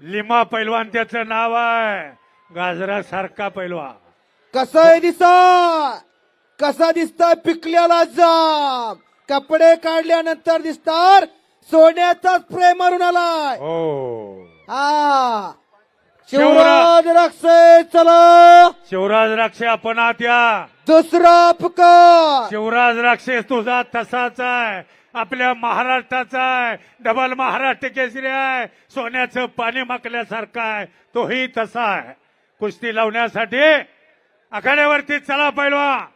Lima पैलवान त्याचं नाव आहे. गाजरासारखा पैलवान कसं आहे दिसा? कसा दिसतोय पिकलेला जाम? कपडे काढल्यानंतर दिसतात सोन्याचा स्प्रे मारून आलाय. हो. हा. शिवराज रक्षे चला. शिवराज राक्षे आपण आत या. दुसरा पुकार शिवराज राक्षे तुझा तसाच आहे. आपल्या महाराष्ट्राचा आहे. डबल महाराष्ट्र केसरी आहे. सोन्याचं पाणी माकल्यासारखं आहे. तोही तसा आहे. कुस्ती लावण्यासाठी आखाड्यावरती चला पैलवा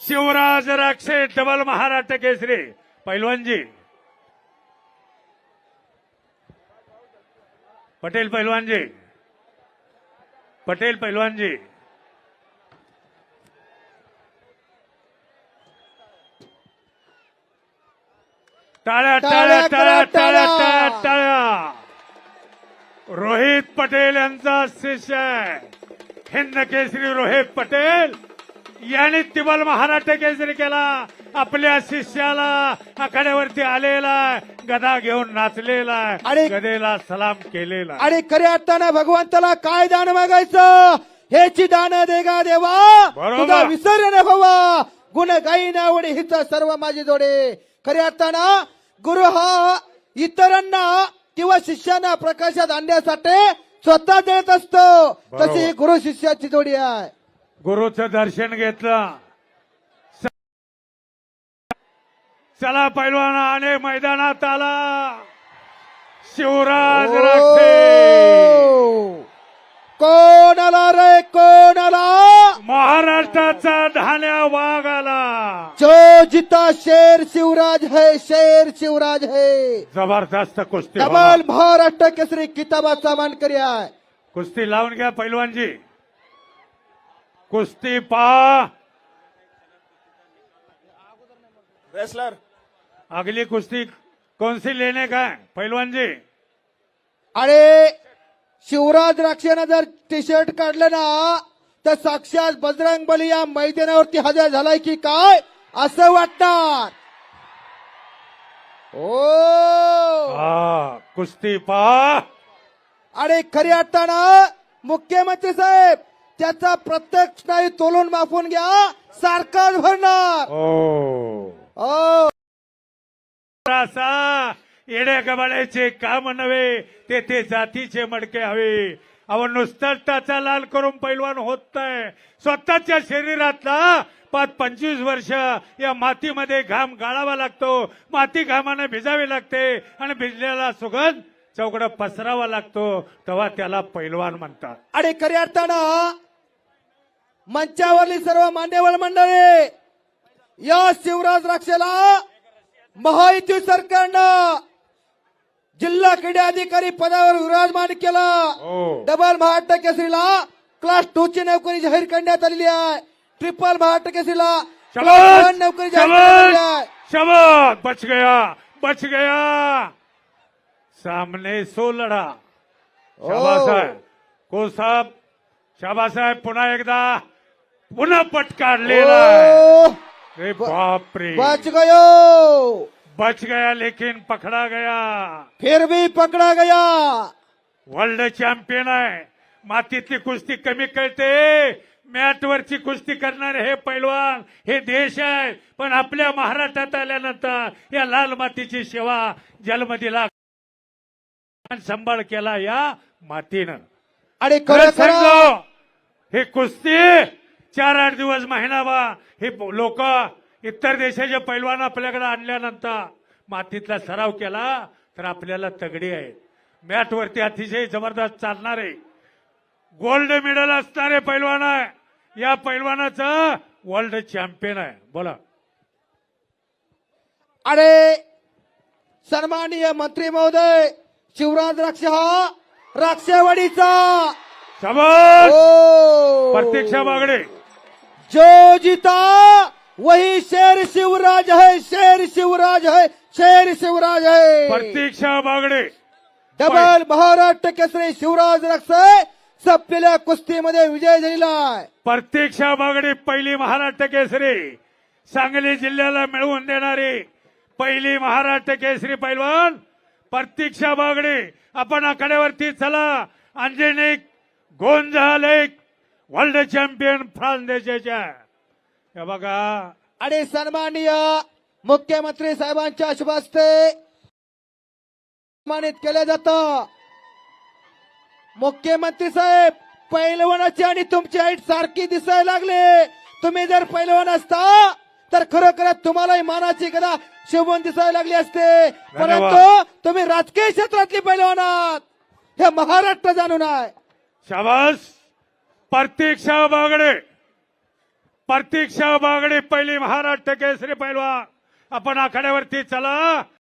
शिवराज राक्षे डबल महाराष्ट्र केसरी. पैलवानजी. पटेल पैलवानजी. पटेल पैलवानजी. टाळ्या टाळ्या टाळ्या टाळ्या टाळ्या टाळ्या रोहित पटेल यांचा शिष्य आहे. हिंद केसरी रोहित पटेल यांनी तिबल महाराष्ट्र केसरी केला. आपल्या शिष्याला आखाड्यावरती आलेला आहे, गदा घेऊन नाचलेला आहे. आणि- गदेला सलाम केलेला. आणि खऱ्या अर्थानं भगवंताला काय दान मागायचं? हेची दान देगा देवा. बरोबर. तुझा विसर न व्हावा. गुण गाई नावडे हित सर्व माझे जोडे. खऱ्या अर्थानं गुरु हा इतरांना किंवा शिष्यांना प्रकाशात आणण्यासाठी स्वतः देत असतो. तशी ही गुरु शिष्याची जोडी आहे गुरुचं दर्शन घेतलं चला पैलवाना आणि मैदानात आला शिवराज राक्षे ओ! कोण आला रे कोण आला महाराष्ट्राचा धान्या वाघ आला जो जिता शेर शिवराज है शेर शिवराज है. जबरदस्त कुस्ती डबल होणार. महाराष्ट्र केसरी किताबाचा मानकरी आहे कुस्ती लावून घ्या पैलवानजी. कुस्ती पा रेसलर अगली कुस्ती कौन सी लेने का है पैलवान जी आणि शिवराज राक्षेनं जर टी शर्ट काढलं ना तर साक्षात बजरंग बली या मैदानावरती हजर झालाय की काय? असं वाटणार. ओ! हा कुस्ती पा आणि खरी अर्थानं मुख्यमंत्री साहेब त्याचा प्रत्येक स्नायू तोलून माफून घ्या सारखाच भरणार. ओ ओ! असा येड्या काम नव्हे ते ते जातीचे मडके हवे. अहो नुसताच टाचा लाल करून पैलवान होत नाही स्वतःच्या शरीरातला पाच पंचवीस वर्ष या मातीमध्ये घाम गाळावा लागतो. माती घामाने भिजावी लागते आणि भिजलेला सुगंध चौकडा पसरावा लागतो. तेव्हा त्याला पैलवान म्हणतात. आणि खऱ्या अर्थानं मंचावरली सर्व मान्यवर मंडळी या शिवराज राक्षेला महायुती सरकारनं जिल्हा क्रीडा अधिकारी पदावर विराजमान केला. हो. डबल महाराष्ट्र केसरीला क्लास टू ची नोकरी जाहीर करण्यात आलेली आहे. ट्रिपल महाराष्ट्र केसरीला नोकरी जाहीर करण्यात आलेली आहे. शाबाश शाबाश बच गया बच गया. सामने सो लढा शाबास आहे को साहेब शाबास आहे पुन्हा एकदा. पुन्हा पट काढलेला आहे. ओ, अरे बाप रे बच गयो. बच गया लेकिन पकडा गया। फिर भी पकड़ा गया। वर्ल्ड चॅम्पियन आहे मातीतली कुस्ती कमी कळते मॅटवरची कुस्ती करणारे हे पैलवान हे देश आहे. पण आपल्या महाराष्ट्रात आल्यानंतर या लाल मातीची सेवा जलमधीला सांभाळ केला या मातीनं. आणि खरं सांगतो हे कुस्ती चार आठ दिवस महिनाभर हे लोक इतर देशाचे पैलवान आपल्याकडे आणल्यानंतर मातीतला सराव केला तर आपल्याला तगडी आहे मॅटवरती अतिशय जबरदस्त चालणारे गोल्ड मेडल असणारे पैलवान आहे. या पैलवानाचं वर्ल्ड चॅम्पियन आहे. बोला. आणि सन्माननीय मंत्री महोदय शिवराज राक्ष हा राक्षेवाडीचा. शाबास! ओ प्रतीक्षा बागडे. जो जीता वही शेर शिवराज है शेर शिवराज है शेर शिवराज है। प्रतीक्षा बागडे। डबल महाराष्ट्र केसरी शिवराज राक्षे सपलेल्या कुस्तीमध्ये विजय झालेला आहे. प्रतीक्षा बागडे पहिली महाराष्ट्र केसरी सांगली जिल्ह्याला मिळवून देणारी पहिली महाराष्ट्र केसरी पैलवान प्रतीक्षा बागडे. आपण आखाड्यावरती चला. अंजनिक गोंजालेक वर्ल्ड चॅम्पियन फ्रान्स देशाच्या. हे बघा. आणि सन्माननीय मुख्यमंत्री साहेबांच्या शुभ हस्ते सन्मानित केले जात. मुख्यमंत्री साहेब पैलवानाची आणि तुमची हाईट सारखी दिसायला लागली. तुम्ही जर पैलवान असता तर खरोखरच तुम्हालाही मानाची गदा शोभून दिसायला लागली असते. परंतु तुम्ही राजकीय क्षेत्रातली पैलवान आहात. हे महाराष्ट्र जाणून आहे. शाबास. प्रतीक्षा बागडे. प्रतीक्षा बागडे पहिली महाराष्ट्र केसरी पैलवान. आपण आखाड्यावरती चला.